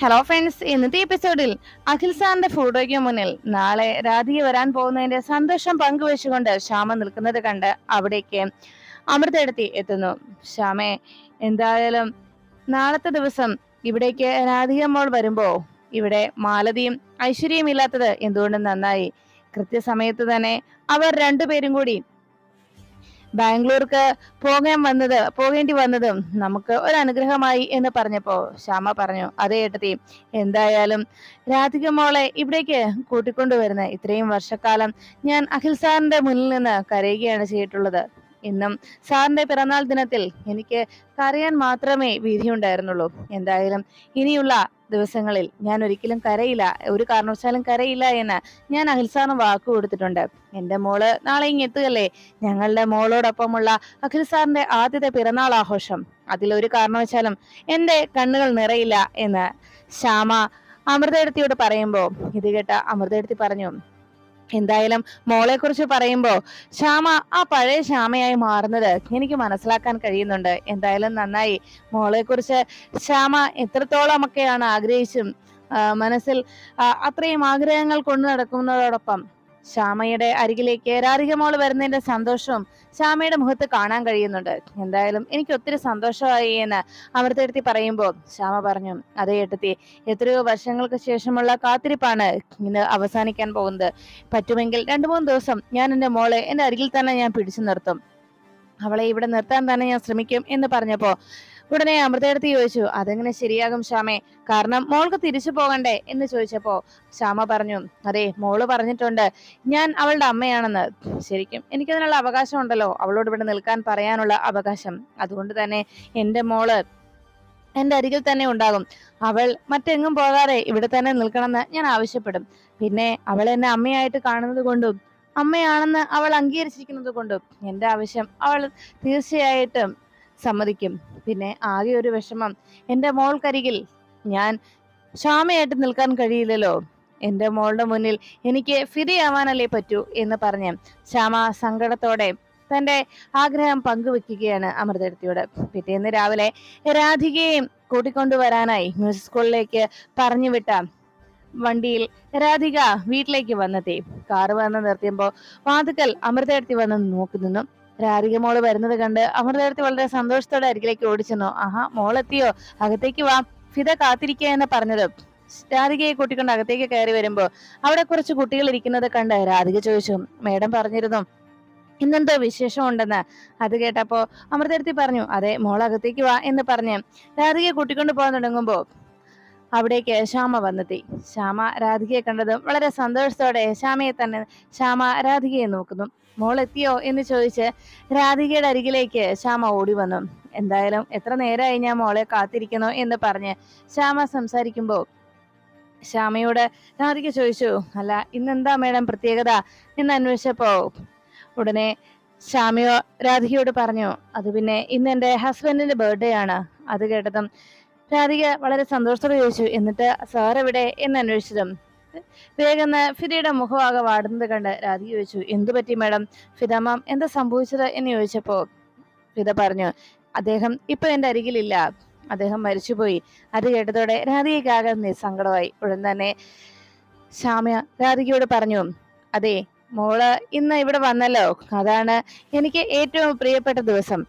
Hello friends ഇന്നത്തെ എപ്പിസോഡിൽ അഖിൽ സാറിന്റെ ഫോട്ടോയ്ക്ക് മുന്നിൽ നാളെ രാധിക വരാൻ പോകുന്നതിന്റെ സന്തോഷം പങ്കുവെച്ചുകൊണ്ട് ശ്യാമ നിൽക്കുന്നത് കണ്ട് അവിടേക്ക് അമൃതെടുത്തി എത്തുന്നു. ശ്യാമെ എന്തായാലും നാളത്തെ ദിവസം ഇവിടേക്ക് രാധിക മോൾ വരുമ്പോ ഇവിടെ മാലതിയും ഐശ്വര്യയും ഇല്ലാത്തത് എന്തുകൊണ്ടും നന്നായി? കൃത്യസമയത്ത് തന്നെ അവർ രണ്ടുപേരും കൂടി ബാംഗ്ലൂർക്ക് പോകാൻ വന്നത് പോകേണ്ടി വന്നതും നമുക്ക് ഒരു അനുഗ്രഹമായി എന്ന് പറഞ്ഞപ്പോ ശ്യാമ പറഞ്ഞു അതേ ഏട്ടത്തി എന്തായാലും രാധിക മോളെ ഇവിടേക്ക് കൂട്ടിക്കൊണ്ടുവരുന്ന ഇത്രയും വർഷക്കാലം ഞാൻ അഖിൽ സാറിന്റെ മുന്നിൽ നിന്ന് കരയുകയാണ് ചെയ്തിട്ടുള്ളത്. ഇന്നും സാറിന്റെ പിറന്നാൾ ദിനത്തിൽ എനിക്ക് കരയാൻ മാത്രമേ വിധിയുണ്ടായിരുന്നുള്ളൂ എന്തായാലും ഇനിയുള്ള ദിവസങ്ങളിൽ ഞാൻ ഒരിക്കലും കരയില്ല. ഒരു കാരണവശാലും കരയില്ല എന്ന് ഞാൻ അഖിൽസാറിന് വാക്ക് കൊടുത്തിട്ടുണ്ട്. എന്റെ മോൾ നാളെ ഇങ്ങ് എത്തുകല്ലേ ഞങ്ങളുടെ മോളോടൊപ്പമുള്ള അഖിൽസാറിന്റെ ആദ്യത്തെ പിറന്നാൾ ആഘോഷം. അതിലൊരു കാരണവശാലും എന്റെ കണ്ണുകൾ നിറയില്ല എന്ന് ശ്യാമ അമൃതയെടുത്തിയോട് പറയുമ്പോൾ ഇത് കേട്ട അമൃതയെടുത്തി പറഞ്ഞു എന്തായാലും മോളെ കുറിച്ച് പറയുമ്പോ ശ്യാമ ആ പഴയ ശ്യാമയായി മാറുന്നത് എനിക്ക് മനസ്സിലാക്കാൻ കഴിയുന്നുണ്ട്. എന്തായാലും നന്നായി. മോളെ കുറിച്ച് ശ്യാമ എത്രത്തോളമൊക്കെയാണ് ആഗ്രഹിച്ചും മനസ്സിൽ അത്രയും ആഗ്രഹങ്ങൾ കൊണ്ടു നടക്കുന്നതോടൊപ്പം ശ്യാമയുടെ അരികിലേക്ക് രാധിക മോൾ വരുന്നതിന്റെ സന്തോഷവും ശ്യാമയുടെ മുഖത്ത് കാണാൻ കഴിയുന്നുണ്ട്. എന്തായാലും എനിക്ക് ഒത്തിരി സന്തോഷമായി എന്ന് അമൃതെടുത്തി പറയുമ്പോൾ ശ്യാമ പറഞ്ഞു അതേ ഏട്ടത്തി എത്രയോ വർഷങ്ങൾക്ക് ശേഷമുള്ള കാത്തിരിപ്പാണ് ഇന്ന് അവസാനിക്കാൻ പോകുന്നത്. പറ്റുമെങ്കിൽ രണ്ടു മൂന്ന് ദിവസം ഞാൻ എന്റെ മോളെ എന്റെ അരികിൽ തന്നെ ഞാൻ പിടിച്ചു നിർത്തും. അവളെ ഇവിടെ നിർത്താൻ തന്നെ ഞാൻ ശ്രമിക്കും എന്ന് പറഞ്ഞപ്പോ ഉടനെ അമൃതയെടുത്ത് ചോദിച്ചു അതെങ്ങനെ ശരിയാകും ശ്യാമേ? കാരണം മോൾക്ക് തിരിച്ചു പോകണ്ടേ? എന്ന് ചോദിച്ചപ്പോ ശ്യാമ പറഞ്ഞു അതെ മോൾ പറഞ്ഞിട്ടുണ്ട്. ഞാൻ അവളുടെ അമ്മയാണെന്ന്. ശരിക്കും എനിക്കതിനുള്ള അവകാശം ഉണ്ടല്ലോ. അവളോട് ഇവിടെ നിൽക്കാൻ പറയാനുള്ള അവകാശം. അതുകൊണ്ട് തന്നെ എന്റെ മോൾ എന്റെ അരികിൽ തന്നെ ഉണ്ടാകും. അവൾ മറ്റെങ്ങും പോകാതെ ഇവിടെ തന്നെ നിൽക്കണമെന്ന് ഞാൻ ആവശ്യപ്പെടും. പിന്നെ അവൾ എന്നെ അമ്മയായിട്ട് കാണുന്നത് കൊണ്ടും അമ്മയാണെന്ന് അവൾ അംഗീകരിച്ചിരിക്കുന്നത് കൊണ്ടും എന്റെ ആവശ്യം അവൾ തീർച്ചയായിട്ടും സമ്മതിക്കും. പിന്നെ ആകെ ഒരു വിഷമം. മോൾ മോൾക്കരികിൽ ഞാൻ ക്ഷാമയായിട്ട് നിൽക്കാൻ കഴിയില്ലല്ലോ. എന്റെ മോളുടെ മുന്നിൽ എനിക്ക് ഫിതയാവാനല്ലേ പറ്റൂ എന്ന് പറഞ്ഞ് ശ്യാമ സങ്കടത്തോടെ തന്റെ ആഗ്രഹം പങ്കുവെക്കുകയാണ് അമൃതടുത്തിയോട് പിറ്റേന്ന് രാവിലെ രാധികയെയും കൂട്ടിക്കൊണ്ടുവരാനായി മ്യൂസിക് സ്കൂളിലേക്ക് പറഞ്ഞു വിട്ട വണ്ടിയിൽ രാധിക വീട്ടിലേക്ക് വന്നെത്തി. കാറ് വന്ന് നിർത്തിയപ്പോൾ വാതുക്കൽ അമൃതയെടുത്തി വന്ന് നോക്കി നിന്നു രാധിക മോൾ വരുന്നത് കണ്ട് അമൃതയെടുത്തി വളരെ സന്തോഷത്തോടെ അരികിലേക്ക് ഓടിച്ചെന്നു. ആഹാ മോളെത്തിയോ? അകത്തേക്ക് വാ. ഫിത കാത്തിരിക്കുക എന്ന് പറഞ്ഞത്. രാധികയെ കൂട്ടിക്കൊണ്ട് അകത്തേക്ക് കയറി വരുമ്പോ അവിടെ കുറച്ച് കുട്ടികൾ ഇരിക്കുന്നത് കണ്ട് രാധിക ചോദിച്ചു മേഡം പറഞ്ഞിരുന്നു ഇന്നെന്തോ വിശേഷം ഉണ്ടെന്ന്? അത് കേട്ടപ്പോ അമൃതരത്തി പറഞ്ഞു അതെ മോൾ അകത്തേക്ക് വാ എന്ന് പറഞ്ഞ് രാധികയെ കൂട്ടിക്കൊണ്ട് പോകാൻ തുടങ്ങുമ്പോ അവിടേക്ക് ശ്യാമ വന്നെത്തി. ശ്യാമ രാധികയെ കണ്ടതും വളരെ സന്തോഷത്തോടെ ശ്യാമയെ തന്നെ ശ്യാമ രാധികയെ നോക്കുന്നു. മോൾ എത്തിയോ എന്ന് ചോദിച്ച് രാധികയുടെ അരികിലേക്ക് ശ്യാമ ഓടി വന്നു. എന്തായാലും എത്ര നേരമായി ഞാൻ മോളെ കാത്തിരിക്കുന്നു എന്ന് പറഞ്ഞ് ശ്യാമ സംസാരിക്കുമ്പോൾ ശ്യാമയോട് രാധിക ചോദിച്ചു അല്ല ഇന്നെന്താ മേഡം പ്രത്യേകത? എന്ന് അന്വേഷിച്ചപ്പോ ഉടനെ ശ്യാമയോ രാധികയോട് പറഞ്ഞു അത് പിന്നെ ഇന്ന് എന്റെ ഹസ്ബൻഡിന്റെ ബർത്ത്ഡേ ആണ്. അത് കേട്ടതും രാധിക വളരെ സന്തോഷത്തോടെ ചോദിച്ചു എന്നിട്ട് സാർ എവിടെ? എന്ന് അന്വേഷിച്ചതും വേഗം ഫിദയുടെ മുഖമാകെ വാടുന്നത് കണ്ട് രാധിക ചോദിച്ചു എന്തു പറ്റി മാഡം? ഫിദമാം എന്താ സംഭവിച്ചത്? എന്ന് ചോദിച്ചപ്പോ ഫിദ പറഞ്ഞു അദ്ദേഹം ഇപ്പൊ എന്റെ അരികിലില്ല. അദ്ദേഹം മരിച്ചുപോയി. അത് കേട്ടതോടെ രാധികയ്ക്കാകെ നിസ്സങ്കടമായി. ഉടൻ തന്നെ ശ്യാമ്യ രാധികയോട് പറഞ്ഞു അതെ മോൾ ഇന്ന് ഇവിടെ വന്നല്ലോ. അതാണ് എനിക്ക് ഏറ്റവും പ്രിയപ്പെട്ട ദിവസം.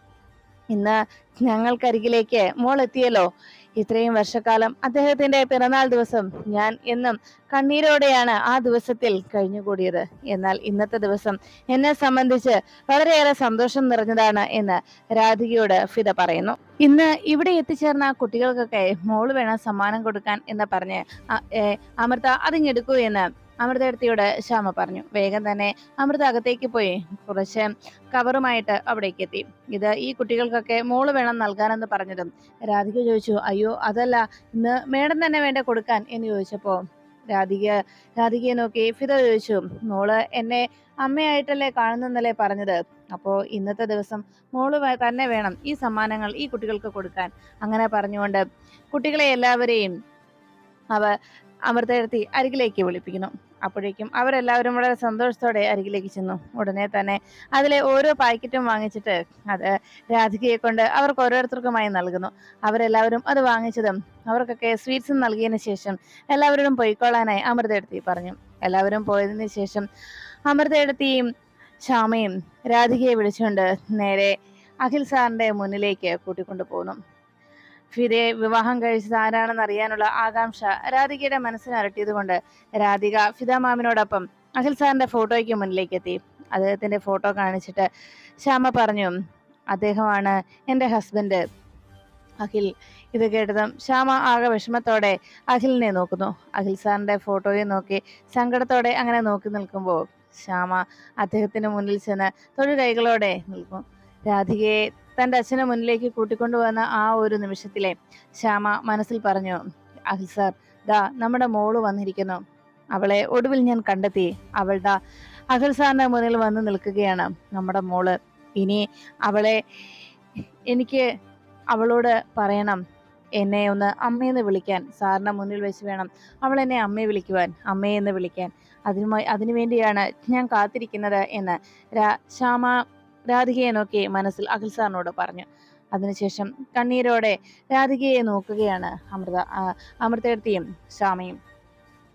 ഇന്ന് ഞങ്ങൾക്കരികിലേക്ക് മോൾ എത്തിയല്ലോ. ഇത്രയും വർഷക്കാലം അദ്ദേഹത്തിന്റെ പിറന്നാൾ ദിവസം ഞാൻ എന്നും കണ്ണീരോടെയാണ് ആ ദിവസത്തിൽ കഴിഞ്ഞുകൂടിയത്. എന്നാൽ ഇന്നത്തെ ദിവസം എന്നെ സംബന്ധിച്ച് വളരെയേറെ സന്തോഷം നിറഞ്ഞതാണ് എന്ന് രാധികയോട് ഫിദ പറയുന്നു. ഇന്ന് ഇവിടെ എത്തിച്ചേർന്ന കുട്ടികൾക്കൊക്കെ മോൾ വേണം സമ്മാനം കൊടുക്കാൻ എന്ന് പറഞ്ഞ് അമൃത അതിങ്ങെടുക്കൂ എന്ന് അമൃതയെടുത്തിയോട് ശ്യാമ പറഞ്ഞു വേഗം തന്നെ അമൃത അകത്തേക്ക് പോയി. കുറച്ച് കവറുമായിട്ട് അവിടേക്ക് എത്തി. ഇത് ഈ കുട്ടികൾക്കൊക്കെ മോൾ വേണം നൽകാനെന്ന് പറഞ്ഞതും. രാധിക ചോദിച്ചു അയ്യോ അതല്ല ഇന്ന് മേഡം തന്നെ വേണ്ട കൊടുക്കാൻ? എന്ന് ചോദിച്ചപ്പോ രാധിക രാധികയെ നോക്കി ഫിത ചോദിച്ചു മോൾ എന്നെ അമ്മയായിട്ടല്ലേ കാണുന്നെന്നല്ലേ പറഞ്ഞത്? അപ്പോ ഇന്നത്തെ ദിവസം മോൾ തന്നെ വേണം ഈ സമ്മാനങ്ങൾ ഈ കുട്ടികൾക്ക് കൊടുക്കാൻ. അങ്ങനെ പറഞ്ഞുകൊണ്ട് കുട്ടികളെ എല്ലാവരെയും അവ അമൃതയെടുത്തി അരികിലേക്ക് വിളിപ്പിക്കുന്നു. അപ്പോഴേക്കും അവരെല്ലാവരും വളരെ സന്തോഷത്തോടെ അരികിലേക്ക് ചെന്നു. ഉടനെ തന്നെ അതിലെ ഓരോ പാക്കറ്റും വാങ്ങിച്ചിട്ട് അത് രാധികയെ കൊണ്ട് അവർക്ക് ഓരോരുത്തർക്കുമായി നൽകുന്നു. അവരെല്ലാവരും അത് വാങ്ങിച്ചതും അവർക്കൊക്കെ സ്വീറ്റ്സും നൽകിയതിന് ശേഷം എല്ലാവരോടും പൊയ്ക്കൊള്ളാനായി അമൃതയെടുത്തി പറഞ്ഞു. എല്ലാവരും പോയതിനു ശേഷം അമൃതയെടുത്തിയും ശ്യാമയും രാധികയെ വിളിച്ചുകൊണ്ട് നേരെ അഖിൽ സാറിന്റെ മുന്നിലേക്ക് കൂട്ടിക്കൊണ്ടു പോകുന്നു ഫിദയെ വിവാഹം കഴിച്ചത് ആരാണെന്ന് അറിയാനുള്ള ആകാംക്ഷ രാധികയുടെ മനസ്സിന് അരട്ടിയതുകൊണ്ട് രാധിക ഫിദ മാമിനോടൊപ്പം അഖിൽ സാറിന്റെ ഫോട്ടോയ്ക്ക് മുന്നിലേക്ക് എത്തി. അദ്ദേഹത്തിന്റെ ഫോട്ടോ കാണിച്ചിട്ട് ശ്യാമ പറഞ്ഞു അദ്ദേഹമാണ് എന്റെ ഹസ്ബൻഡ്. അഖിൽ ഇത് കേട്ടതും ശ്യാമ ആകെ വിഷമത്തോടെ അഖിലിനെ നോക്കുന്നു. അഖിൽ സാറിന്റെ ഫോട്ടോയെ നോക്കി സങ്കടത്തോടെ അങ്ങനെ നോക്കി നിൽക്കുമ്പോൾ ശ്യാമ അദ്ദേഹത്തിന് മുന്നിൽ ചെന്ന് തൊഴിൽ കൈകളോടെ നിൽക്കും രാധികയെ തന്റെ അച്ഛനെ മുന്നിലേക്ക് കൂട്ടിക്കൊണ്ടുവന്ന ആ ഒരു നിമിഷത്തിലെ ശ്യാമ മനസ്സിൽ പറഞ്ഞു അഖിൽ സാർ ദാ നമ്മുടെ മോൾ വന്നിരിക്കുന്നു. അവളെ ഒടുവിൽ ഞാൻ കണ്ടെത്തി. അവളുടെ അഖിൽ സാറിന്റെ മുന്നിൽ വന്ന് നിൽക്കുകയാണ് നമ്മുടെ മോൾ. ഇനി അവളെ എനിക്ക് അവളോട് പറയണം. എന്നെ ഒന്ന് അമ്മയെന്ന് വിളിക്കാൻ. സാറിന്റെ മുന്നിൽ വെച്ച് വേണം അവൾ എന്നെ അമ്മയെ വിളിക്കുവാൻ അമ്മയെന്ന് വിളിക്കാൻ. അതിനുമായി അതിനുവേണ്ടിയാണ് ഞാൻ കാത്തിരിക്കുന്നത് എന്ന്. ശ്യാമ രാധികയെ നോക്കി മനസ്സിൽ അഖിൽ സാറിനോട് പറഞ്ഞു. അതിനുശേഷം കണ്ണീരോടെ രാധികയെ നോക്കുകയാണ് അമൃത അമൃതയെടുത്തിയും ശ്യാമയും.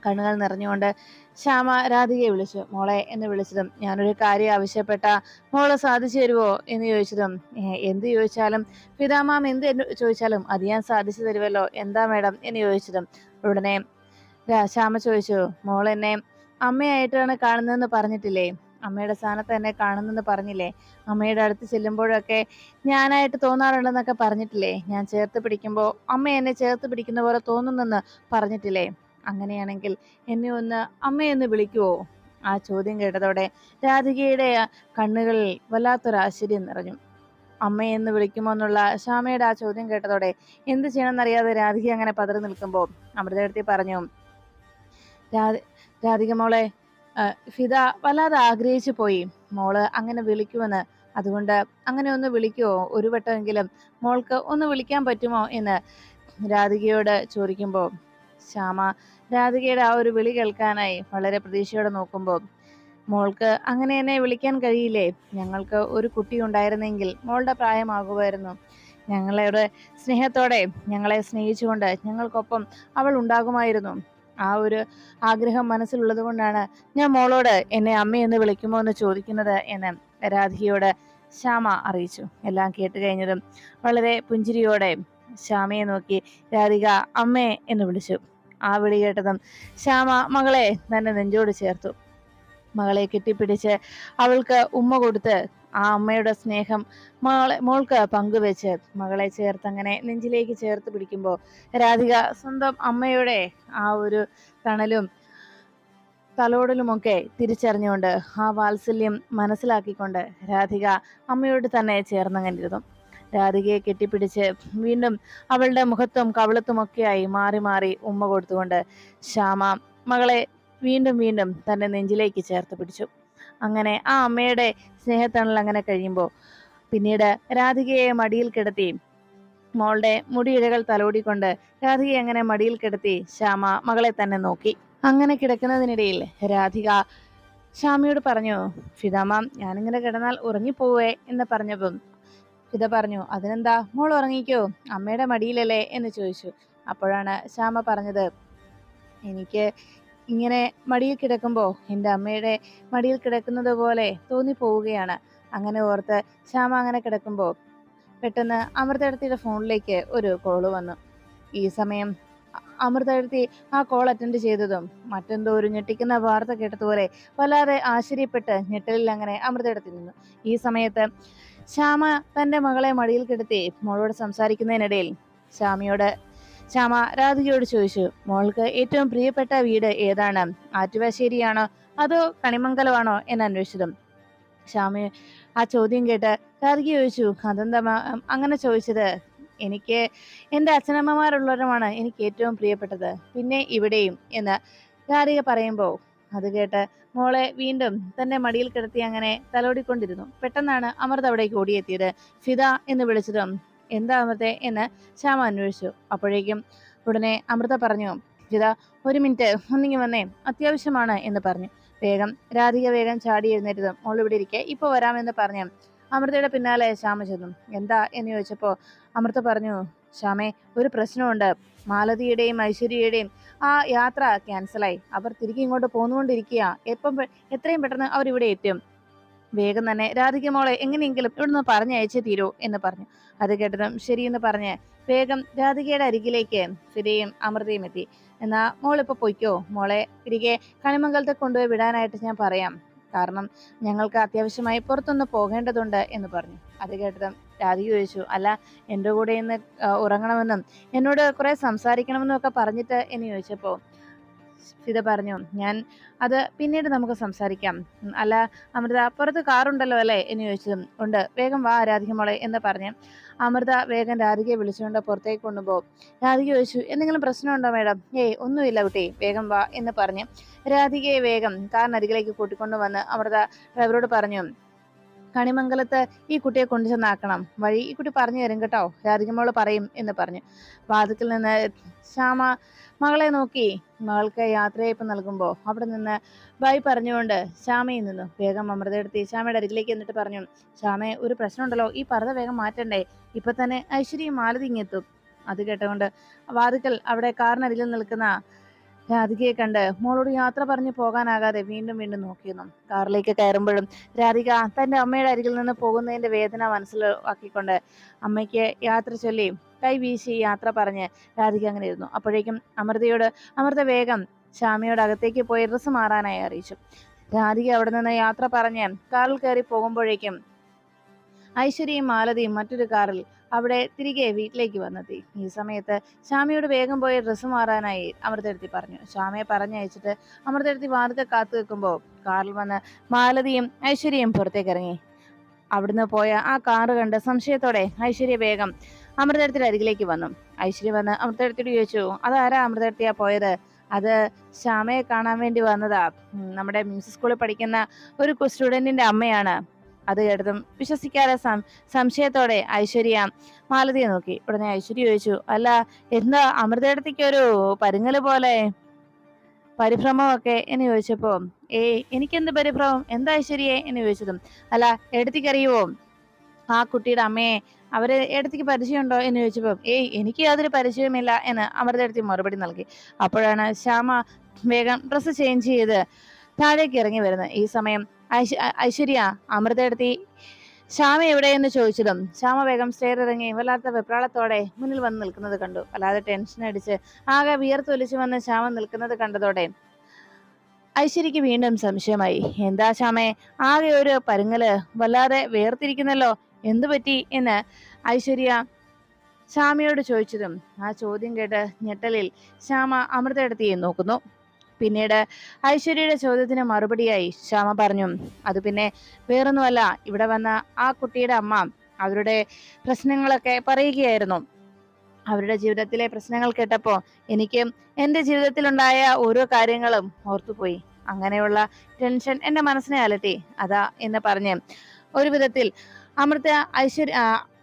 കണ്ണുകൾ നിറഞ്ഞുകൊണ്ട് ശ്യാമ രാധികയെ വിളിച്ചു. മോളെ എന്ന് വിളിച്ചതും ഞാനൊരു കാര്യം ആവശ്യപ്പെട്ട മോളെ സാധിച്ചു തരുമോ എന്ന് ചോദിച്ചതും എന്ത് ചോദിച്ചാലും? പിതാമാം എന്ത് ചോദിച്ചാലും അത് ഞാൻ സാധിച്ചു തരുമല്ലോ എന്താ മേഡം? എന്ന് ചോദിച്ചതും ഉടനെ ശ്യാമ ചോദിച്ചു മോളെന്നെ അമ്മയായിട്ടാണ് കാണുന്നതെന്ന് പറഞ്ഞിട്ടില്ലേ? അമ്മയുടെ സ്ഥാനത്ത് എന്നെ കാണുന്നെന്ന് പറഞ്ഞില്ലേ? അമ്മയുടെ അടുത്ത് ചെല്ലുമ്പോഴൊക്കെ ഞാനായിട്ട് തോന്നാറുണ്ടെന്നൊക്കെ പറഞ്ഞിട്ടില്ലേ? ഞാൻ ചേർത്ത് പിടിക്കുമ്പോൾ അമ്മ എന്നെ ചേർത്ത് പിടിക്കുന്ന പോലെ തോന്നുന്നെന്ന് പറഞ്ഞിട്ടില്ലേ? അങ്ങനെയാണെങ്കിൽ എന്നെ ഒന്ന് അമ്മയെന്ന് വിളിക്കുവോ? ആ ചോദ്യം കേട്ടതോടെ രാധികയുടെ കണ്ണുകളിൽ വല്ലാത്തൊരു ആശ്ചര്യം നിറഞ്ഞു. അമ്മയെന്ന് വിളിക്കുമോ എന്നുള്ള ശ്യാമയുടെ ആ ചോദ്യം കേട്ടതോടെ എന്ത് ചെയ്യണമെന്നറിയാതെ രാധിക അങ്ങനെ പതറി നിൽക്കുമ്പോൾ അമൃതയെടുത്തി പറഞ്ഞു രാധിക മോളെ ഫിദ വല്ലാതെ ആഗ്രഹിച്ചു പോയി. മോൾ അങ്ങനെ വിളിക്കുമെന്ന്. അതുകൊണ്ട് അങ്ങനെ ഒന്ന് വിളിക്കുമോ ഒരു വട്ടമെങ്കിലും മോൾക്ക് ഒന്ന് വിളിക്കാൻ പറ്റുമോ എന്ന് രാധികയോട് ചോദിക്കുമ്പോൾ ശ്യാമ രാധികയുടെ ആ ഒരു വിളി കേൾക്കാനായി വളരെ പ്രതീക്ഷയോടെ നോക്കുമ്പോൾ മോൾക്ക് അങ്ങനെ എന്നെ വിളിക്കാൻ കഴിയില്ലേ? ഞങ്ങൾക്ക് ഒരു കുട്ടി ഉണ്ടായിരുന്നെങ്കിൽ മോളുടെ പ്രായമാകുമായിരുന്നു. ഞങ്ങളുടെ സ്നേഹത്തോടെ ഞങ്ങളെ സ്നേഹിച്ചുകൊണ്ട് ഞങ്ങൾക്കൊപ്പം അവൾ ഉണ്ടാകുമായിരുന്നു. ആ ഒരു ആഗ്രഹം മനസ്സിലുള്ളത് കൊണ്ടാണ് ഞാൻ മോളോട് എന്നെ അമ്മയെന്ന് വിളിക്കുമോ എന്ന് ചോദിക്കുന്നത് എന്ന് രാധികയോട് ശ്യാമ അറിയിച്ചു. എല്ലാം കേട്ട് കഴിഞ്ഞതും വളരെ പുഞ്ചിരിയോടെ ശ്യാമയെ നോക്കി രാധിക അമ്മേ എന്ന് വിളിച്ചു. ആ വിളി കേട്ടതും ശ്യാമ മകളെ തന്നെ നെഞ്ചോട് ചേർത്തു. മകളെ കെട്ടിപ്പിടിച്ച് അവൾക്ക് ഉമ്മ കൊടുത്ത് ആ അമ്മയുടെ സ്നേഹം മകളെ മോൾക്ക് പങ്കുവെച്ച് മകളെ ചേർത്ത് അങ്ങനെ നെഞ്ചിലേക്ക് ചേർത്ത് പിടിക്കുമ്പോൾ രാധിക സ്വന്തം അമ്മയുടെ ആ ഒരു തണലും തലോടലുമൊക്കെ തിരിച്ചറിഞ്ഞുകൊണ്ട് ആ വാത്സല്യം മനസ്സിലാക്കിക്കൊണ്ട് രാധിക അമ്മയോട് തന്നെ ചേർന്നങ്ങനിരുന്നു. രാധികയെ കെട്ടിപ്പിടിച്ച് വീണ്ടും അവളുടെ മുഖത്തും കവിളത്തും ഒക്കെയായി മാറി മാറി ഉമ്മ കൊടുത്തുകൊണ്ട് ശ്യാമ മകളെ വീണ്ടും വീണ്ടും തന്റെ നെഞ്ചിലേക്ക് ചേർത്ത് പിടിച്ചു. അങ്ങനെ ആ അമ്മയുടെ സ്നേഹത്തണൽ അങ്ങനെ കഴിയുമ്പോൾ പിന്നീട് രാധികയെ മടിയിൽ കിടത്തി മോളുടെ മുടിയിഴകൾ തലോടിക്കൊണ്ട് രാധികയെ അങ്ങനെ മടിയിൽ കിടത്തി ശ്യാമ മകളെ തന്നെ നോക്കി. അങ്ങനെ കിടക്കുന്നതിനിടയിൽ രാധിക ശ്യാമയോട് പറഞ്ഞു ഫിതാമ ഞാനിങ്ങനെ കിടന്നാൽ ഉറങ്ങിപ്പോവേ എന്ന് പറഞ്ഞപ്പം ഫിത പറഞ്ഞു അതിനെന്താ? മോൾ ഉറങ്ങിക്കോ? അമ്മയുടെ മടിയിലല്ലേ? എന്ന് ചോദിച്ചു. അപ്പോഴാണ് ശ്യാമ പറഞ്ഞത് എനിക്ക് ഇങ്ങനെ മടിയിൽ കിടക്കുമ്പോൾ എന്റെ അമ്മയുടെ മടിയിൽ കിടക്കുന്നത് പോലെ തോന്നിപ്പോവുകയാണ്. അങ്ങനെ ഓർത്ത് ശ്യാമ അങ്ങനെ കിടക്കുമ്പോൾ പെട്ടെന്ന് അമൃതയുടെ ഫോണിലേക്ക് ഒരു കോൾ വന്നു. ഈ സമയം അമൃതടുത്തി ആ കോൾ അറ്റൻഡ് ചെയ്തതും മറ്റെന്തോ ഒരു ഞെട്ടിക്കുന്ന വാർത്ത കേട്ടതുപോലെ വല്ലാതെ ആശ്ചര്യപ്പെട്ട് ഞെട്ടലിൽ അങ്ങനെ അമൃതടുത്തി നിന്നു. ഈ സമയത്ത് ശ്യാമ തന്റെ മകളെ മടിയിൽ കിടത്തി മോളോട് സംസാരിക്കുന്നതിനിടയിൽ ശ്യാമയോട് ശ്യാമ രാധികയോട് ചോദിച്ചു മോൾക്ക് ഏറ്റവും പ്രിയപ്പെട്ട വീട് ഏതാണ്? ആറ്റുവാശ്ശേരിയാണോ അതോ കണിമംഗലമാണോ എന്ന് അന്വേഷിച്ചതും. ശ്യാമ ആ ചോദ്യം കേട്ട് രാധിക ചോദിച്ചു അതെന്താ അങ്ങനെ ചോദിച്ചത്? എനിക്ക് എന്റെ അച്ഛനമ്മമാരുള്ളവരുമാണ് എനിക്ക് ഏറ്റവും പ്രിയപ്പെട്ടത്. പിന്നെ ഇവിടെയും എന്ന് രാധിക പറയുമ്പോൾ അത് കേട്ട് മോളെ വീണ്ടും തന്റെ മടിയിൽ കിടത്തി അങ്ങനെ തലോടിക്കൊണ്ടിരുന്നു. പെട്ടെന്നാണ് അമൃത അവിടേക്ക് ഓടിയെത്തിയത്. ഫിദ എന്ന് വിളിച്ചതും എന്താ അമൃത എന്ന് ശ്യാമ അന്വേഷിച്ചു. അപ്പോഴേക്കും ഉടനെ അമൃത പറഞ്ഞു ജിത ഒരു മിനിറ്റ് ഒന്നിങ്ങി വന്നേ അത്യാവശ്യമാണ് എന്ന് പറഞ്ഞു. വേഗം രാധിക വേഗം ചാടി എഴുന്നേറ്റതും. മോൾ ഇവിടെ ഇരിക്കെ ഇപ്പൊ വരാമെന്ന് പറഞ്ഞു. അമൃതയുടെ പിന്നാലെ ശ്യാമ ചെന്നു. എന്താ? എന്ന് ചോദിച്ചപ്പോൾ അമൃത പറഞ്ഞു ശ്യാമേ ഒരു പ്രശ്നമുണ്ട്. മാലതിയുടെയും ഐശ്വര്യയുടെയും ആ യാത്ര ക്യാൻസലായി. അവർ തിരികെ ഇങ്ങോട്ട് പോന്നുകൊണ്ടിരിക്കുക എപ്പം എത്രയും പെട്ടെന്ന് അവർ ഇവിടെ എത്തും. വേഗം തന്നെ രാധിക മോളെ എങ്ങനെയെങ്കിലും ഇവിടുന്ന് പറഞ്ഞയച്ചേ തീരൂ എന്ന് പറഞ്ഞു. അത് കേട്ടതും ശരിയെന്ന് പറഞ്ഞ് വേഗം രാധികയുടെ അരികിലേക്ക് ഫിരയും അമൃതയും എത്തി. എന്നാ മോളിപ്പോ പൊയ്ക്കോ? മോളെ തിരികെ കണിമംഗലത്തെ കൊണ്ടുപോയി വിടാനായിട്ട് ഞാൻ പറയാം. കാരണം ഞങ്ങൾക്ക് അത്യാവശ്യമായി പുറത്തൊന്ന് പോകേണ്ടതുണ്ട് എന്ന് പറഞ്ഞു. അത് കേട്ടതും രാധിക ചോദിച്ചു അല്ല എന്റെ കൂടെ ഇന്ന് ഉറങ്ങണമെന്നും എന്നോട് കുറെ സംസാരിക്കണമെന്നും ഒക്കെ പറഞ്ഞിട്ട് എന്ന് ചോദിച്ചപ്പോ ഫിദ പറഞ്ഞു ഞാൻ അത് പിന്നീട് നമുക്ക് സംസാരിക്കാം. അല്ല അമൃത അപ്പുറത്ത് കാറുണ്ടല്ലോ അല്ലേ? എന്ന് ചോദിച്ചതും ഉണ്ട് വേഗം വാ രാധിക മോളെ എന്ന് പറഞ്ഞ്. അമൃത വേഗം രാധികയെ വിളിച്ചുകൊണ്ട് പുറത്തേക്ക് കൊണ്ടുപോകും. രാധിക ചോദിച്ചു എന്തെങ്കിലും പ്രശ്നമുണ്ടോ മേഡം? ഏയ് ഒന്നുമില്ല കുട്ടി വേഗം വാ എന്ന് പറഞ്ഞ് രാധികയെ വേഗം കാറിനരികിലേക്ക് കൂട്ടിക്കൊണ്ടു വന്ന് അമൃത ഡ്രൈവറോട് പറഞ്ഞു കണിമംഗലത്ത് ഈ കുട്ടിയെ കൊണ്ടുചെന്നാക്കണം വഴി ഈ കുട്ടി പറഞ്ഞു തരും കേട്ടോ. രാധികമോൾ പറയും എന്ന് പറഞ്ഞു. വാതിക്കൽ നിന്ന് ശ്യാമ മകളെ നോക്കി. മകൾക്ക് യാത്രയയപ്പ് നൽകുമ്പോൾ അവിടെ നിന്ന് ബൈ പറഞ്ഞുകൊണ്ട് ശ്യാമയിൽ നിന്നു. വേഗം അമൃതയെടുത്തി ശ്യാമയുടെ അരികിലേക്ക് എന്നിട്ട് പറഞ്ഞു ശ്യാമയെ ഒരു പ്രശ്നമുണ്ടല്ലോ. ഈ പർദ്ദ വേഗം മാറ്റണ്ടേ. ഇപ്പൊ തന്നെ ഐശ്വര്യയും മാലതി ഇങ്ങെത്തും. അത് കേട്ടുകൊണ്ട് വാതിക്കൽ അവിടെ കാറിനരികിൽ നിൽക്കുന്ന രാധികയെ കണ്ട് മോളോട് യാത്ര പറഞ്ഞു പോകാനാകാതെ വീണ്ടും വീണ്ടും നോക്കിയിരുന്നു. കാറിലേക്ക് കയറുമ്പോഴും രാധിക തന്റെ അമ്മയുടെ അരികിൽ നിന്ന് പോകുന്നതിന്റെ വേദന മനസ്സിലാക്കിക്കൊണ്ട് അമ്മയ്ക്ക് യാത്ര ചൊല്ലി കൈ വീശി യാത്ര പറഞ്ഞ് രാധിക അങ്ങനെ ഇരുന്നു. അപ്പോഴേക്കും അമൃതയോട് അമൃത വേഗം ശ്യാമയോട് അകത്തേക്ക് പോയി ഡ്രസ്സ് മാറാനായി അറിയിച്ചു. രാധിക അവിടെ നിന്ന് യാത്ര പറഞ്ഞ് കാറിൽ കയറി പോകുമ്പോഴേക്കും ഐശ്വര്യയും മാലതിയും മറ്റൊരു കാറിൽ അവിടെ തിരികെ വീട്ടിലേക്ക് വന്നെത്തി. ഈ സമയത്ത് ശ്യാമയോട് വേഗം പോയി ഡ്രസ്സ് മാറാനായി അമൃതരുത്തി പറഞ്ഞു. ശ്യാമയെ പറഞ്ഞയച്ചിട്ട് അമൃതരുത്തി വാർത്ത കാത്തു നിൽക്കുമ്പോൾ കാറിൽ വന്ന് മാലതിയും ഐശ്വര്യയും പുറത്തേക്ക് ഇറങ്ങി. അവിടുന്ന് പോയ ആ കാറ് കണ്ട് സംശയത്തോടെ ഐശ്വര്യ വേഗം അമൃതയുടെ അരികിലേക്ക് വന്നു. ഐശ്വര്യ വന്ന് അമൃതയെടുത്തിട്ട് ചോദിച്ചു അതാരാ അമൃതയെടുത്തിയാ പോയത്? അത് ശ്യാമയെ കാണാൻ വേണ്ടി വന്നതാ. നമ്മുടെ മ്യൂസിക് സ്കൂളിൽ പഠിക്കുന്ന ഒരു സ്റ്റുഡന്റിന്റെ അമ്മയാണ്. അത് കേട്ടതും വിശ്വസിക്കാതെ സം സംശയത്തോടെ ഐശ്വര്യ മാലതിയെ നോക്കി. ഉടനെ ഐശ്വര്യ ചോദിച്ചു അല്ല എന്താ അമൃതയിടത്തേക്ക് ഒരു പരുങ്ങൽ പോലെ പരിഭ്രമമൊക്കെ? എന്ന് ചോദിച്ചപ്പോ ഏയ് എനിക്കെന്ത് പരിഭ്രമം? എന്താ ഐശ്വര്യയെ എന്ന് ചോദിച്ചതും അല്ല എടുത്തിക്കറിയുവോ ആ കുട്ടിയുടെ അമ്മയെ അവർ എടുത്തേക്ക് പരിചയമുണ്ടോ? എന്ന് ചോദിച്ചപ്പോ ഏയ് എനിക്ക് യാതൊരു പരിചയമില്ല എന്ന് അമൃത മറുപടി നൽകി. അപ്പോഴാണ് ശ്യാമ വേഗം ഡ്രസ്സ് ചേഞ്ച് ചെയ്ത് താഴേക്ക് ഇറങ്ങി വരുന്നത്. ഈ സമയം ഐശ്വര്യ അമൃത എടുത്തി ശ്യാമ എവിടെയെന്ന് ചോദിച്ചതും ശ്യാമ വേഗം സ്റ്റേർ ഇറങ്ങി വല്ലാത്ത വെപ്രാളത്തോടെ മുന്നിൽ വന്ന് നിൽക്കുന്നത് കണ്ടു. അല്ലാതെ ടെൻഷൻ അടിച്ച് ആകെ വിയർത്തൊലിച്ചു വന്ന് ശ്യാമ നിൽക്കുന്നത് കണ്ടതോടെ ഐശ്വര്യക്ക് വീണ്ടും സംശയമായി. എന്താ ശ്യാമേ ആകെ ഒരു പരുങ്ങൽ വല്ലാതെ വേർതിരിക്കുന്നല്ലോ എന്തു പറ്റി എന്ന് ഐശ്വര്യ ശ്യാമയോട് ചോദിച്ചതും ആ ചോദ്യം കേട്ട് ഞെട്ടലിൽ ശ്യാമ അമൃതയെടുത്തി നോക്കുന്നു. പിന്നീട് ഐശ്വര്യയുടെ ചോദ്യത്തിന് മറുപടിയായി ശ്യാമ പറഞ്ഞു അത് പിന്നെ വേറൊന്നുമല്ല. ഇവിടെ വന്ന ആ കുട്ടിയുടെ അമ്മ അവരുടെ പ്രശ്നങ്ങളൊക്കെ പറയുകയായിരുന്നു. അവരുടെ ജീവിതത്തിലെ പ്രശ്നങ്ങൾ കേട്ടപ്പോൾ എനിക്ക് എന്റെ ജീവിതത്തിലുണ്ടായ ഓരോ കാര്യങ്ങളും ഓർത്തുപോയി. അങ്ങനെയുള്ള ടെൻഷൻ എന്റെ മനസ്സിനെ അലട്ടി. അതാ എന്ന് പറഞ്ഞ് ഒരു വിധത്തിൽ അമൃത ഐശ്വര്യ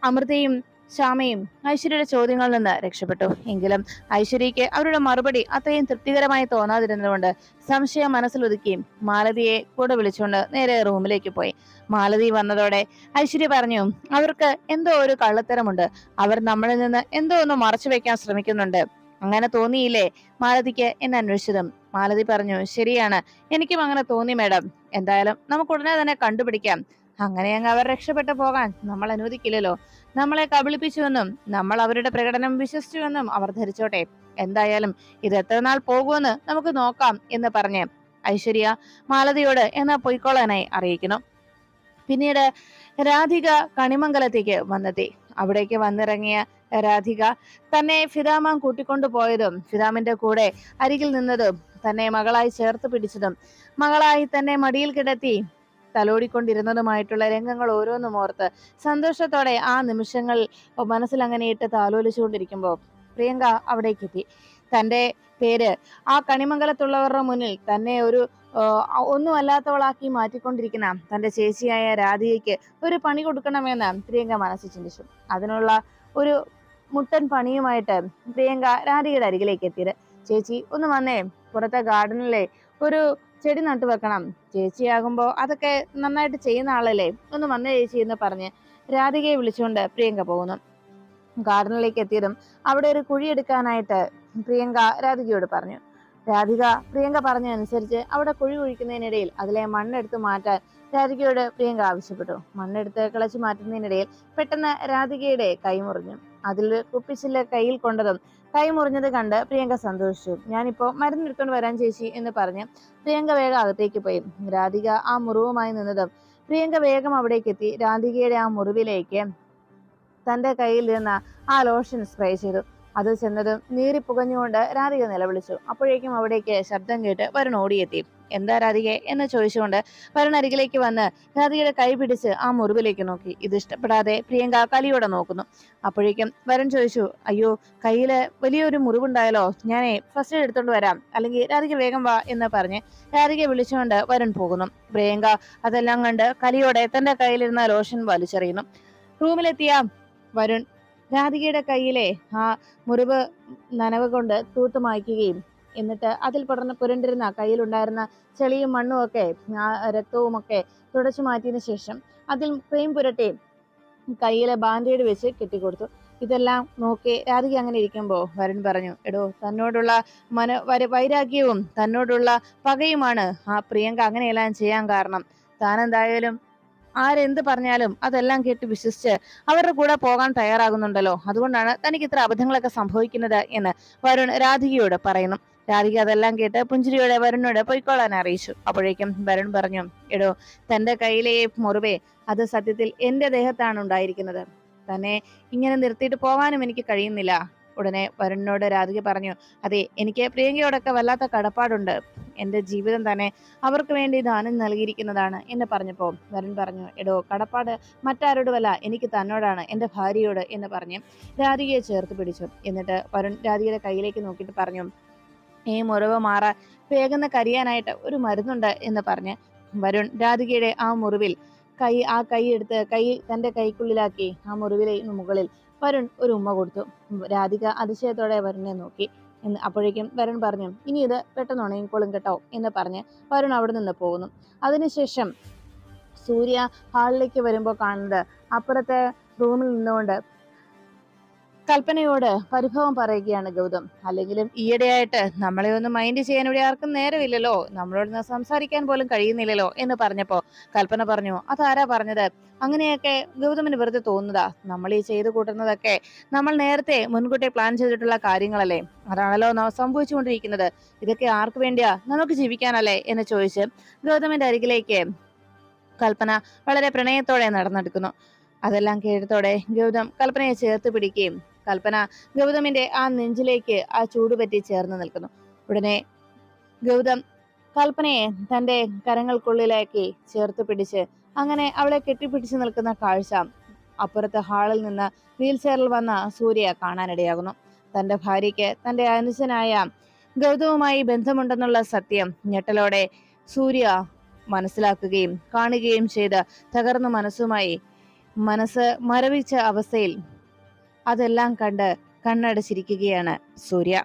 അമൃതയും ശ്യാമയും ഐശ്വര്യയുടെ ചോദ്യങ്ങളിൽ നിന്ന് രക്ഷപ്പെട്ടു. എങ്കിലും ഐശ്വര്യയ്ക്ക് അവരുടെ മറുപടി അത്രയും തൃപ്തികരമായി തോന്നാതിരുന്നതുകൊണ്ട് സംശയം മനസ്സിലൊതുക്കിയും മാലതിയെ കൂടെ വിളിച്ചുകൊണ്ട് നേരെ റൂമിലേക്ക് പോയി. മാലതി വന്നതോടെ ഐശ്വര്യ പറഞ്ഞു അവർക്ക് എന്തോ ഒരു കള്ളത്തരമുണ്ട്. അവർ നമ്മളിൽ നിന്ന് എന്തോ ഒന്ന് മറച്ചു വെക്കാൻ ശ്രമിക്കുന്നുണ്ട്. അങ്ങനെ തോന്നിയില്ലേ? മാലതിക്ക് എന്ന് അന്വേഷിച്ചതും. മാലതി പറഞ്ഞു ശരിയാണ്. എനിക്കും അങ്ങനെ തോന്നി മാഡം. എന്തായാലും നമുക്ക് ഉടനെ തന്നെ കണ്ടുപിടിക്കാം. അങ്ങനെ അങ്ങ് അവർ രക്ഷപ്പെട്ടു പോകാൻ നമ്മൾ അനുവദിക്കില്ലല്ലോ. നമ്മളെ കബളിപ്പിച്ചുവെന്നും നമ്മൾ അവരുടെ പ്രകടനം വിശ്വസിച്ചുവെന്നും അവർ ധരിച്ചോട്ടെ. എന്തായാലും ഇത് എത്ര നാൾ പോകുമെന്ന് നമുക്ക് നോക്കാം എന്ന് പറഞ്ഞ് ഐശ്വര്യ മാലതിയോട് എന്നാ പൊയ്ക്കോളാനായി അറിയിക്കുന്നു. പിന്നീട് രാധിക കണിമംഗലത്തേക്ക് വന്നെത്തി. അവിടേക്ക് വന്നിറങ്ങിയ രാധിക തന്നെ ഫിദാമാൻ കൂട്ടിക്കൊണ്ടു പോയതും ഫിദാമിന്റെ കൂടെ അരികിൽ നിന്നതും തന്നെ മകളായി ചേർത്ത് പിടിച്ചതും മകളായി തന്നെ മടിയിൽ കിടത്തി തലോടിക്കൊണ്ടിരുന്നതുമായിട്ടുള്ള രംഗങ്ങൾ ഓരോന്നും ഓർത്ത് സന്തോഷത്തോടെ ആ നിമിഷങ്ങൾ മനസ്സിൽ അങ്ങനെ ഇട്ട് താലോലിച്ചുകൊണ്ടിരിക്കുമ്പോൾ പ്രിയങ്ക അവിടേക്ക് എത്തി തന്റെ പേര് ആ കണിമംഗലത്തുള്ളവരുടെ മുന്നിൽ തന്നെ ഒരു ഒന്നുമല്ലാത്തവളാക്കി മാറ്റിക്കൊണ്ടിരിക്കുന്ന തന്റെ ചേച്ചിയായ രാധികയ്ക്ക് ഒരു പണി കൊടുക്കണമെന്ന് പ്രിയങ്ക മനസ്സിൽ ചിന്തിച്ചു. അതിനുള്ള ഒരു മുട്ടൻ പണിയുമായിട്ട് പ്രിയങ്ക രാധികയുടെ അരികിലേക്ക് എത്തിയത്. ചേച്ചി ഒന്ന് വന്നേ. പുറത്തെ ഗാർഡനിലെ ഒരു ചെടി നട്ടു വെക്കണം. ചേച്ചിയാകുമ്പോ അതൊക്കെ നന്നായിട്ട് ചെയ്യുന്ന ആളല്ലേ? ഒന്ന് വന്ന ചേച്ചി എന്ന് പറഞ്ഞ് രാധികയെ വിളിച്ചുകൊണ്ട് പ്രിയങ്ക പോകുന്നു. ഗാർഡനിലേക്ക് എത്തിയതും അവിടെ ഒരു കുഴി എടുക്കാനായിട്ട് പ്രിയങ്ക രാധികയോട് പറഞ്ഞു. രാധിക പ്രിയങ്ക പറഞ്ഞതനുസരിച്ച് അവിടെ കുഴി കുഴിക്കുന്നതിനിടയിൽ അതിലെ മണ്ണെടുത്ത് മാറ്റാൻ രാധികയോട് പ്രിയങ്ക ആവശ്യപ്പെട്ടു. മണ്ണെടുത്ത് കിളച്ചു മാറ്റുന്നതിനിടയിൽ പെട്ടെന്ന് രാധികയുടെ കൈ മുറിഞ്ഞു. അതിൽ കുപ്പിച്ചില്ല കയ്യിൽ കൊണ്ടതും. കൈ മുറിഞ്ഞത് കണ്ട് പ്രിയങ്ക സന്തോഷിച്ചു. ഞാനിപ്പോ മരുന്നെടുത്തോണ്ട് വരാൻ ചേച്ചി എന്ന് പറഞ്ഞ് പ്രിയങ്ക വേഗം അകത്തേക്ക് പോയി. രാധിക ആ മുറിവുമായി നിന്നതും പ്രിയങ്ക വേഗം അവിടേക്ക് എത്തി. രാധികയുടെ ആ മുറിവിലേക്ക് തന്റെ കയ്യിൽ നിന്ന് ആ ലോഷൻ സ്പ്രേ ചെയ്തു. അത് ചെന്നതും നീറി പുകഞ്ഞുകൊണ്ട് രാധിക നിലവിളിച്ചു. അപ്പോഴേക്കും അവിടേക്ക് ശബ്ദം കേട്ട് വരുൺ ഓടിയെത്തി. എന്താ രാധികെ എന്ന് ചോദിച്ചുകൊണ്ട് വരുൺ അരികിലേക്ക് വന്ന് രാധികയുടെ കൈ പിടിച്ച് ആ മുറിവിലേക്ക് നോക്കി. ഇത് ഇഷ്ടപ്പെടാതെ പ്രിയങ്ക കലിയോടെ നോക്കുന്നു. അപ്പോഴേക്കും വരുൺ ചോദിച്ചു അയ്യോ കയ്യിൽ വലിയൊരു മുറിവുണ്ടായാലോ? ഞാനേ ഫസ്റ്റ് എടുത്തോണ്ട് വരാം. അല്ലെങ്കിൽ രാധിക വേഗം വാ എന്ന് പറഞ്ഞ് രാധികയെ വിളിച്ചുകൊണ്ട് വരുൺ പോകുന്നു. പ്രിയങ്ക അതെല്ലാം കണ്ട് കലിയോടെ തന്റെ കയ്യിലിരുന്ന ലോഷൻ വലിച്ചെറിയുന്നു. റൂമിലെത്തിയ വരുൺ രാധികയുടെ കയ്യിലെ ആ മുറിവ് നനവ് കൊണ്ട് തൂത്ത് മായ്ക്കുകയും എന്നിട്ട് അതിൽ പടർന്ന് പുരണ്ടിരുന്ന കയ്യിലുണ്ടായിരുന്ന ചെളിയും മണ്ണും ഒക്കെ ആ രക്തവും ഒക്കെ തുടച്ചു മാറ്റിയതിനു ശേഷം അതിൽ ക്രീം പുരട്ടി കയ്യിലെ ബാൻഡേഡ് വെച്ച് കെട്ടിക്കൊടുത്തു. ഇതെല്ലാം നോക്കി രാധിക അങ്ങനെ ഇരിക്കുമ്പോൾ വരുൺ പറഞ്ഞു എടോ തന്നോടുള്ള മന വര വൈരാഗ്യവും തന്നോടുള്ള പകയുമാണ് ആ പ്രിയങ്ക അങ്ങനെയെല്ലാം ചെയ്യാൻ കാരണം. താൻ എന്തായാലും ആരെന്ത് പറഞ്ഞാലും അതെല്ലാം കേട്ട് വിശ്വസിച്ച് അവരുടെ കൂടെ പോകാൻ തയ്യാറാകുന്നുണ്ടല്ലോ. അതുകൊണ്ടാണ് തനിക്ക് ഇത്ര അബദ്ധങ്ങളൊക്കെ സംഭവിക്കുന്നത് എന്ന് വരുൺ രാധികയോട് പറയുന്നു. രാധിക അതെല്ലാം കേട്ട് പുഞ്ചിരിയോടെ വരുണിനോട് പൊയ്ക്കോളാൻ അറിയിച്ചു. അപ്പോഴേക്കും വരുൺ പറഞ്ഞു എടോ തന്റെ കയ്യിലെ മുറിവേ അത് സത്യത്തിൽ എന്റെ ദേഹത്താണ് ഉണ്ടായിരിക്കുന്നത്. തന്നെ ഇങ്ങനെ നിർത്തിയിട്ട് പോവാനും എനിക്ക് കഴിയുന്നില്ല. ഉടനെ വരുണിനോട് രാധിക പറഞ്ഞു അതെ എനിക്ക് പ്രിയങ്കയോടൊക്കെ വല്ലാത്ത കടപ്പാടുണ്ട്. എന്റെ ജീവിതം തന്നെ അവർക്ക് വേണ്ടി ദാനം നൽകിയിരിക്കുന്നതാണ് എന്ന് പറഞ്ഞപ്പോ വരുൺ പറഞ്ഞു എടോ കടപ്പാട് മറ്റാരോടുമല്ല എനിക്ക് തന്നോടാണ് എന്റെ ഭാര്യയോട് എന്ന് പറഞ്ഞ് രാധികയെ ചേർത്ത് പിടിച്ചു. എന്നിട്ട് വരുൺ രാധികയുടെ കയ്യിലേക്ക് നോക്കിയിട്ട് പറഞ്ഞു ഈ മുറിവ് മാറാൻ വേഗം കരിയാനായിട്ട് ഒരു മരുന്നുണ്ട് എന്ന് പറഞ്ഞ് വരുൺ രാധികയുടെ ആ മുറിവിൽ കൈ ആ കൈ എടുത്ത് കൈ തന്റെ കൈക്കുള്ളിലാക്കി ആ മുറിവിലെ മുകളിൽ വരുൺ ഒരു ഉമ്മ കൊടുത്തു. രാധിക അതിശയത്തോടെ വരുണിനെ നോക്കി. എന്ന് അപ്പോഴേക്കും വരുൺ പറഞ്ഞു ഇനി ഇത് പെട്ടെന്ന് ഉണങ്ങിക്കോളും കേട്ടോ എന്ന് പറഞ്ഞ് വരുൺ അവിടെ നിന്ന് പോകുന്നു. അതിനുശേഷം സൂര്യ ഹാളിലേക്ക് വരുമ്പോൾ കാണുന്നത് അപ്പുറത്തെ റൂമിൽ നിന്നുകൊണ്ട് കൽപ്പനയോട് പരിഭവം പറയുകയാണ് ഗൗതം. അല്ലെങ്കിലും ഈയിടെയായിട്ട് നമ്മളെ ഒന്ന് മൈൻഡ് ചെയ്യാൻ ഇവിടെ ആർക്കും നേരമില്ലല്ലോ. നമ്മളോട് സംസാരിക്കാൻ പോലും കഴിയുന്നില്ലല്ലോ എന്ന് പറഞ്ഞപ്പോ കൽപ്പന പറഞ്ഞു അതാരാ പറഞ്ഞത്? അങ്ങനെയൊക്കെ ഗൗതമിന് വെറുതെ തോന്നുന്നതാ. നമ്മൾ ഈ ചെയ്തു കൂട്ടുന്നതൊക്കെ നമ്മൾ നേരത്തെ മുൻകൂട്ടി പ്ലാൻ ചെയ്തിട്ടുള്ള കാര്യങ്ങളല്ലേ. അതാണല്ലോ സംഭവിച്ചുകൊണ്ടിരിക്കുന്നത്. ഇതൊക്കെ ആർക്ക് വേണ്ടിയാ? നമുക്ക് ജീവിക്കാനല്ലേ എന്ന് ചോദിച്ച് ഗൗതമിന്റെ അരികിലേക്ക് കൽപ്പന വളരെ പ്രണയത്തോടെ നടന്നെടുക്കുന്നു. അതെല്ലാം കേട്ടതോടെ ഗൗതം കൽപ്പനയെ ചേർത്ത് പിടിക്കുകയും കൽപ്പന ഗൗതമിന്റെ ആ നെഞ്ചിലേക്ക് ആ ചൂട് പറ്റി ചേർന്ന് നിൽക്കുന്നു. ഉടനെ ഗൗതം കൽപ്പനയെ തന്റെ കരങ്ങൾക്കുള്ളിലാക്കി ചേർത്ത് പിടിച്ച് അങ്ങനെ അവളെ കെട്ടിപ്പിടിച്ച് നിൽക്കുന്ന കാഴ്ച അപ്പുറത്തെ ഹാളിൽ നിന്ന് വീൽ ചെയറിൽ വന്ന സൂര്യ കാണാനിടയാകുന്നു. തന്റെ ഭാര്യയ്ക്ക് തന്റെ അനുജനായ ഗൗതവുമായി ബന്ധമുണ്ടെന്നുള്ള സത്യം ഞെട്ടലോടെ സൂര്യ മനസ്സിലാക്കുകയും കാണുകയും ചെയ്ത് തകർന്ന മനസ്സുമായി മനസ്സ് മരവിച്ച അവസ്ഥയിൽ അതെല്ലാം കണ്ട് കണ്ണടച്ചിരിക്കുകയാണ് സൂര്യ.